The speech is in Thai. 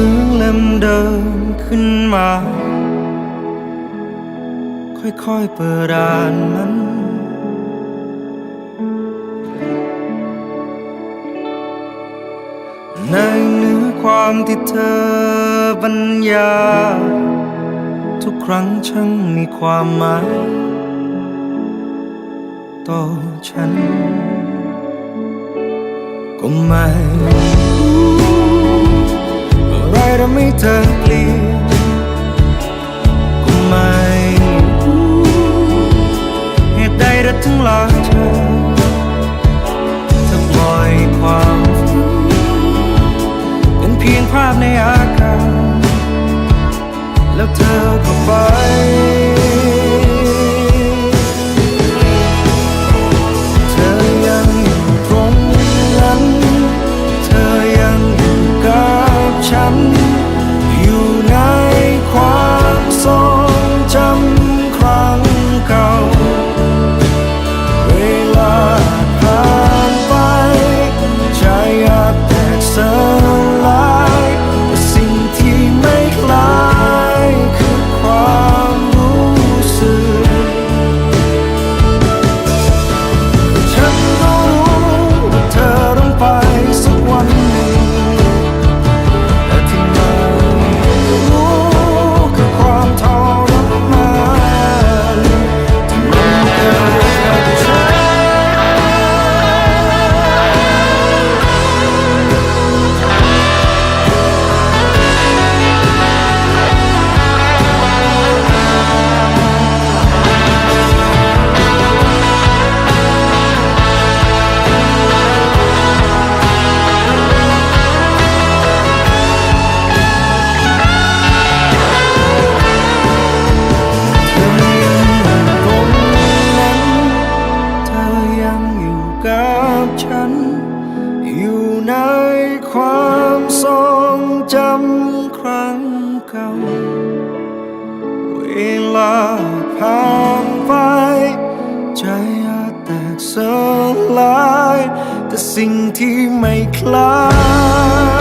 ซึ้งเล่มเดิมขึ้นมา ค่อยๆเปิดอ่านมันในเนื้อความที่เธอบรรยา ทุกครั้งช่างมีความหมาย ต่อฉัน ก็ไม่ ทำให้เธอเปลี่ยนก็ไม่รู้เหตุใดเธอถึงหลาเธอำครั้งเก่า เวลาผ่านไป ใจอาจแตกสลาย แต่สิ่งที่ไม่คล้าย